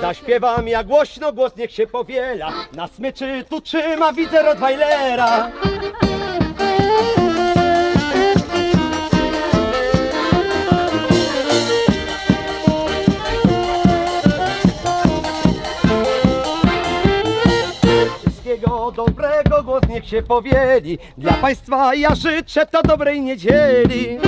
Zaśpiewam ja głośno, głos niech się powiela. Na smyczy tu trzyma, widzę Rottweilera. Dobrego, głos niech się powieli. Dla Państwa ja życzę to dobrej niedzieli.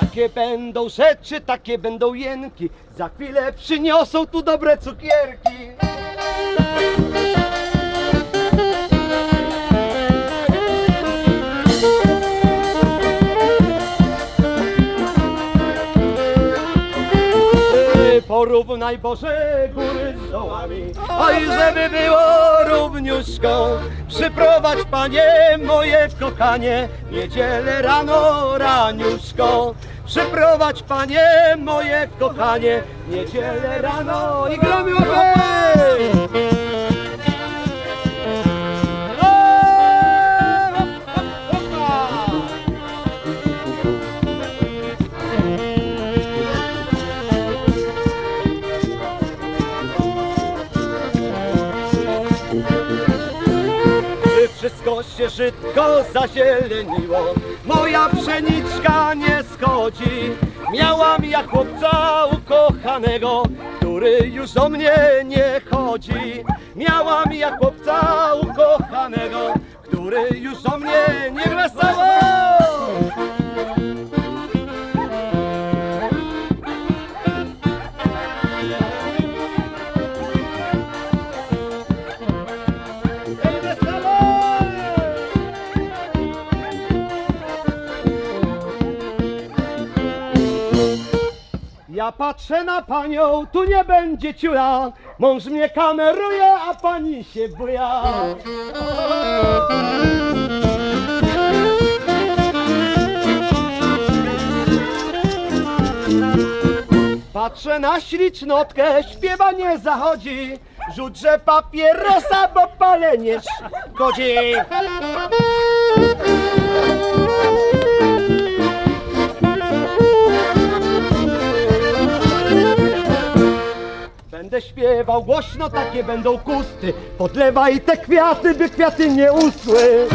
Takie będą rzeczy, takie będą jęki. Za chwilę przyniosą tu dobre cukierki. Ty Porównaj Boże góry z dołami. Oj, żeby było równiuszko Przyprowadź Panie moje kochanie Niedzielę rano raniuszko. Przyprowadź Panie moje kochanie Niedzielę rano i gromy wszystko się szybko zazieleniło. Moja pszeniczka nie schodzi. Miałam ja chłopca ukochanego Który już do mnie nie chodzi. Miałam ja chłopca ukochanego Który już do mnie nie wesoło Ja patrzę na panią, tu nie będzie ciula Mąż mnie kameruje, a pani się buja. Patrzę na ślicznotkę, śpiewa nie zachodzi. Rzuć, że papierosa, bo palenie szkodzi śpiewał głośno, takie będą kusty. Podlewaj te kwiaty, by kwiaty nie usły.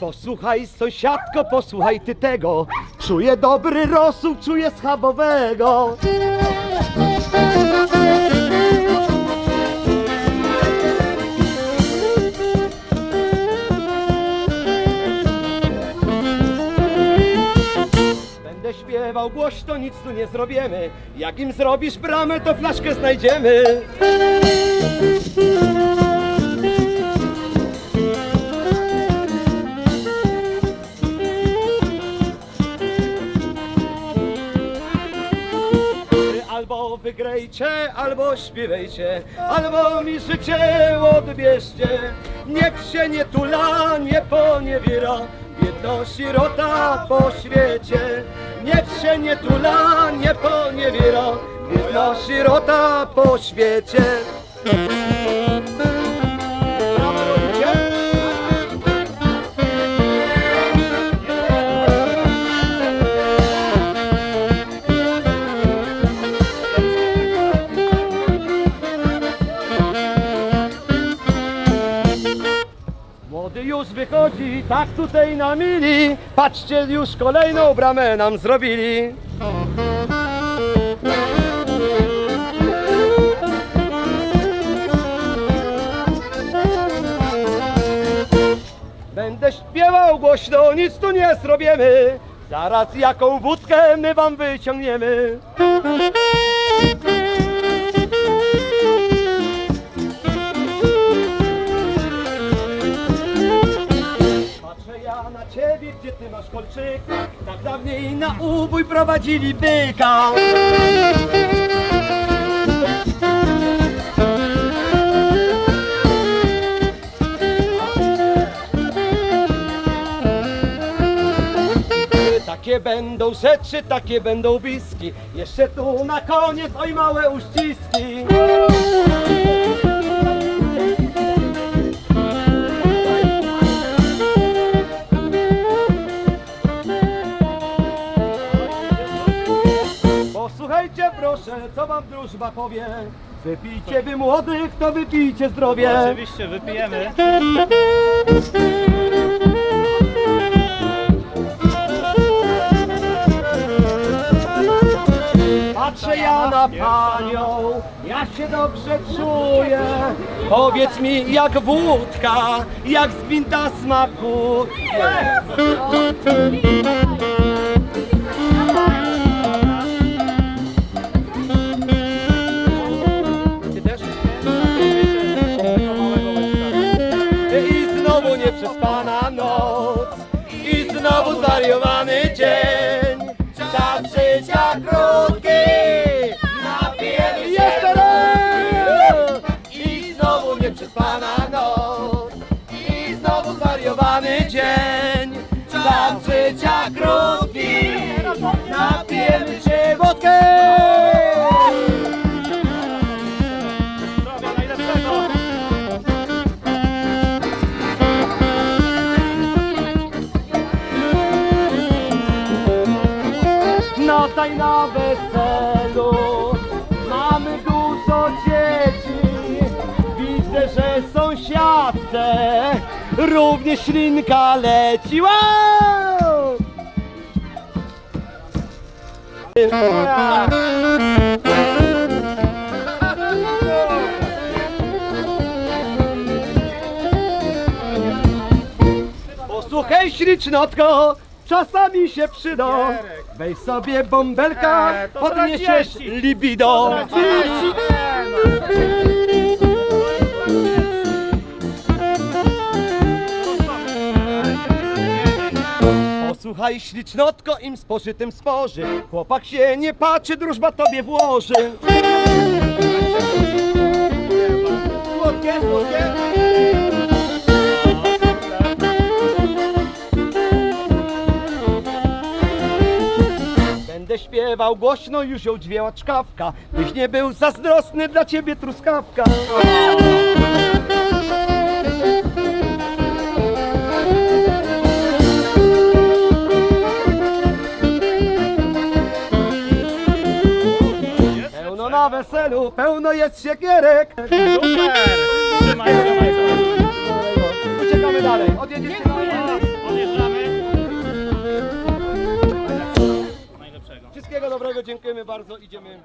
Posłuchaj sąsiadko, posłuchaj ty tego. Czuję dobry rosół, czuję schabowego nic tu nie zrobimy Jak im zrobisz bramę, to flaszkę znajdziemy Albo wygrejcie, albo śpiewajcie, albo mi życie odbierzcie. Niech się nie tula, nie poniewiera, biedno sirota po świecie. Niech się nie tula, nie poniewiera, biedno sirota po świecie. Młody już wychodzi, tak tutaj na mili. Patrzcie, już kolejną bramę nam zrobili. Będę śpiewał głośno, nic tu nie zrobimy Zaraz jaką wódkę my wam wyciągniemy kolczyka, tak dawniej na ubój prowadzili byka. Takie będą rzeczy, takie będą whisky. Jeszcze tu na koniec, oj małe uściski. Co wam drużba powie. Wypijcie wy młodych, to wypijcie zdrowie. Oczywiście, wypijemy. Patrzę ja na panią, ja się dobrze czuję. Powiedz mi jak wódka, jak z gwinta smaku. Zwariowany dzień. Czas życia krótki. Napijemy się Jeszcze raz! I znowu nieprzespana noc I znowu zwariowany dzień. Czas życia krótki No taj na weselu mamy dużo dzieci. Widzę, że sąsiadce również ślinka leci. Wow! Posłuchaj ślicznotko, czasami się przyda. Weź sobie bąbelka, Eee, to podniesiesz libido. Posłuchaj ślicznotko, im spożytym spoży. Chłopak się nie patrzy, drużba tobie włoży. Słodkie, słodkie. Śpiewał głośno, już ją dźwięła czkawka. Byś nie był zazdrosny, dla ciebie truskawka. Pełno na weselu, pełno jest siekierek. Super! Trzymaj, trzymaj, trzymaj. Uciekamy dalej, odjedziecie na dobrego, dziękujemy bardzo, idziemy